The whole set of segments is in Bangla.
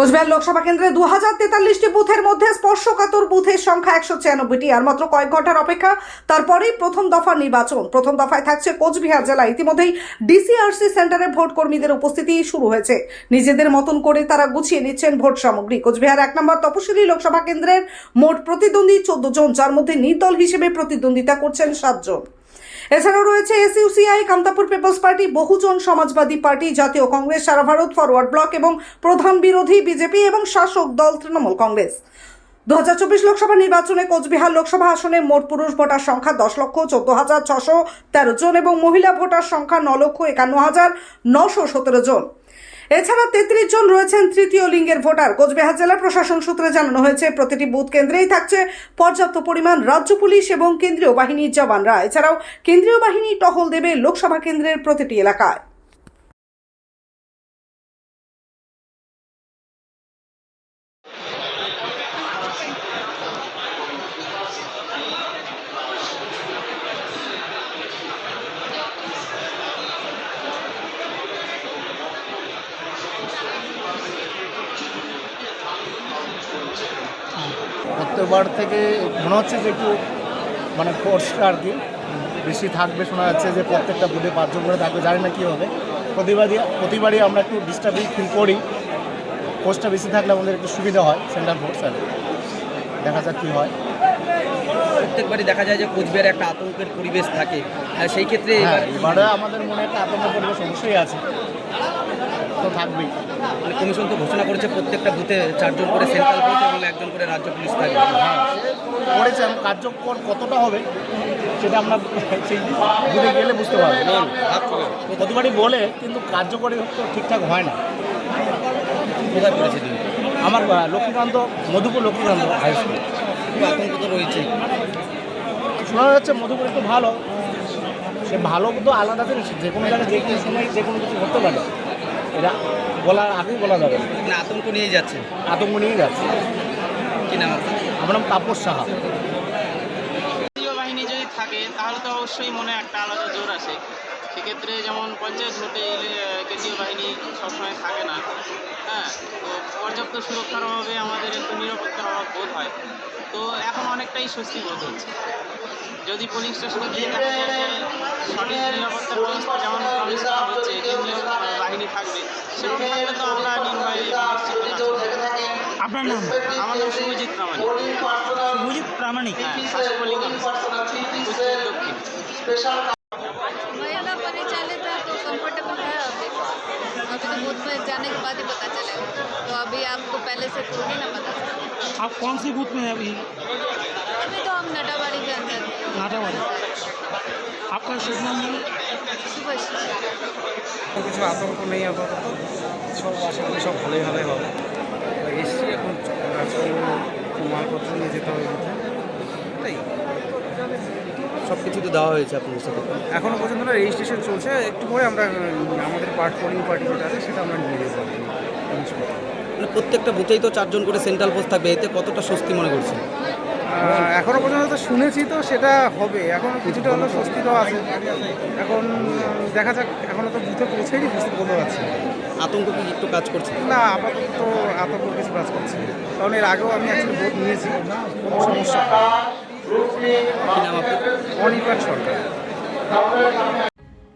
কোচবিহার লোকসভা কেন্দ্রে দু হাজার তেতাল্লিশটি বুথের মধ্যে স্পর্শকাতর বুথের সংখ্যা একশো ছিয়ানব্বইটি, আর মাত্র কয়েক ঘণ্টার অপেক্ষা তারপরেই প্রথম দফার নির্বাচন। প্রথম দফায় থাকছে কোচবিহার জেলা। ইতিমধ্যেই ডিসিআরসি সেন্টারে ভোট কর্মীদের উপস্থিতি শুরু হয়েছে। নিজেদের মতন করে তারা গুছিয়ে নিচ্ছেন ভোট সামগ্রী। কোচবিহার এক নম্বর তপশিলি লোকসভা কেন্দ্রের মোট প্রতিদ্বন্দ্বী চোদ্দ জন, যার মধ্যে নির্দল হিসেবে প্রতিদ্বন্দ্বিতা করছেন সাতজন এছাড়াও রয়েছে SUCI Kamtapur peoples party, Bahujan Samajwadi party, জাতীয় কংগ্রেস, সারা ভারত, ফরওয়ার্ড ব্লক এবং প্রধান বিরোধী বিজেপি এবং শাসক দল তৃণমূল কংগ্রেস। দু হাজার চব্বিশ লোকসভা নির্বাচনে কোচবিহার লোকসভা আসনে মোট পুরুষ ভোটার সংখ্যা দশ লক্ষ চোদ্দ হাজার ছশো তেরো জন এবং মহিলা ভোটার সংখ্যা ন লক্ষ একান্ন হাজার নশো সতেরো জন। এছাড়া তেত্রিশ জন রয়েছেন তৃতীয় লিঙ্গের ভোটার। কোচবিহার জেলা প্রশাসন সূত্রে জানানো হয়েছে, প্রতিটি বুথ কেন্দ্রেই থাকছে পর্যাপ্ত পরিমাণ রাজ্য পুলিশ এবং কেন্দ্রীয় বাহিনীর জওয়ানরা। এছাড়াও কেন্দ্রীয় বাহিনী টহল দেবে লোকসভা কেন্দ্রের প্রতিটি এলাকায়। প্রত্যেকবার থেকে মনে হচ্ছে যে একটু মানে ফোর্সটা আর কি। বেশি থাকবে শোনা যাচ্ছে যে প্রত্যেকটা বুথে পাঁচজন করে থাকবে জানি না কী হবে। প্রতিবারই প্রতিবারই আমরা একটু ডিস্টার্বিং ফিল করি। ফোর্সটা বেশি থাকলে আমাদের একটু সুবিধা হয় সেন্ট্রাল ফোর্স আর দেখা যাক কী হয়। প্রত্যেকবারই দেখা যায় যে কোচবিহারে একটা আতঙ্কের পরিবেশ থাকে। সেই ক্ষেত্রে হ্যাঁ এবারে আমাদের মনে একটা আতঙ্কের পরিবেশ অবশ্যই আছে। তো থাকবেই। মানে কমিশন তো ঘোষণা করেছে প্রত্যেকটা বুথে চারজন করে সেন্ট্রাল পুলিশ এবং একজন করে রাজ্য পুলিশ থাকবে। হ্যাঁ সে করেছেন কার্যকর কতটা হবে সেটা আমরা সেই বুঝে গেলে বুঝতে পারব। প্রতিবারই বলে কিন্তু কার্যকরী তো ঠিকঠাক হয় না। কোথায় পড়েছে তুমি? আমার লক্ষ্মীকান্ত মধুপুর লক্ষ্মীকান্ত হাই স্কুল। আতঙ্ক তো রয়েছে? শোনা যাচ্ছে মধুপুর একটু ভালো। সে ভালো তো আলাদা জিনিস যে কোনো জায়গায় যে কোনো সময় যে কোনো কিছু করতে পারে। এটা বলার আগেই বলা যাবে। না। আতঙ্ক নিয়ে যাচ্ছে। আতঙ্ক নিয়ে যাচ্ছে। কি নাম আমার নাম তাপস সাহা। বাহিনী যদি থাকে তাহলে তো অবশ্যই মনে একটা আলাদা জোর আছে সেক্ষেত্রে যেমন পঞ্চায়েত ভোটে কেন্দ্রীয় বাহিনী সবসময় থাকে না। হ্যাঁ তো পর্যাপ্ত সুরক্ষার অভাবে আমাদের একটু নিরাপত্তার অভাব বোধ হয়। তো এখন অনেকটাই স্বস্তি বোধ হচ্ছে। যদি পুলিশ স্টেশনে গিয়ে দেখা যায় যে সঠিক নিরাপত্তার ব্যবস্থা যেমন প্রমিস করা হচ্ছে কেন্দ্রীয় আহ, বাহিনী থাকবে সেরকম থাকলে তো আমরা নির্ভয়ে নিশ্চিত কাজ করতে পারবো। আপনার নাম আমার নাম শুভজিৎ প্রামাণিক সুজিত প্রামাণিক হ্যাঁ শাসকলিং কুচবিহার দক্ষিণ महिला परिचालित है तो कंफर्टेबल है अभी अभी तो बूथ में जाने के बाद ही पता चलेगा तो अभी आपको पहले से थोड़ी ना पता चलेगा आप कौन सी बूथ में है अभी अभी तो हम नटाबाड़ी के কিছু আতঙ্ক নেই আপাতত। সব আশা সব ভালোই ভালোই হবে। এসছি এখন মালপত্র নিয়ে যেতে হবে তাই। সব কিছু তো দেওয়া হয়েছে আপনার সাথে। এখনও পর্যন্ত না রেজিস্ট্রেশন চলছে। একটু পরে আমরা আমাদের পার্ট পোলিং পার্টি যেটা আছে সেটা আমরা নিয়ে যেতে পারি মানে প্রত্যেকটা বুথেই তো চারজন করে সেন্ট্রাল পোস্ট থাকবে এতে কতটা স্বস্তি মনে করছে এখনও পর্যন্ত তো শুনেছি তো সেটা হবে। এখন কিছুটা হলো স্বস্তি তো আছে। এখন দেখা যাক এখনও তো বুথে পৌঁছেই বুঝতে বোঝা যাচ্ছে না। আতঙ্ক কি একটু কাজ করছে? না আপাতত তো আতঙ্ক কিছু কাজ করছে। কারণ এর আগেও আমি অ্যাকচুয়ালি ভোট নিয়েছি। কোনো সমস্যা অনির্বাণ সরকার।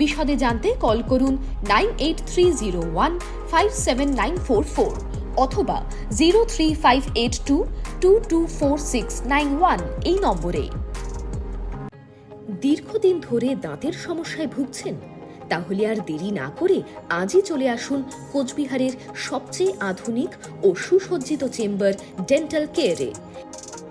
বিশদে জানতে কল করুন nine eight three zero one five seven nine four four অথবা zero three five eight two two two four six nine one এই নম্বরে। দীর্ঘদিন ধরে দাঁতের সমস্যায় ভুগছেন? তাহলে আর দেরি না করে আজই চলে আসুন কোচবিহারের সবচেয়ে আধুনিক ও সুসজ্জিত চেম্বার ডেন্টাল কেয়ারে।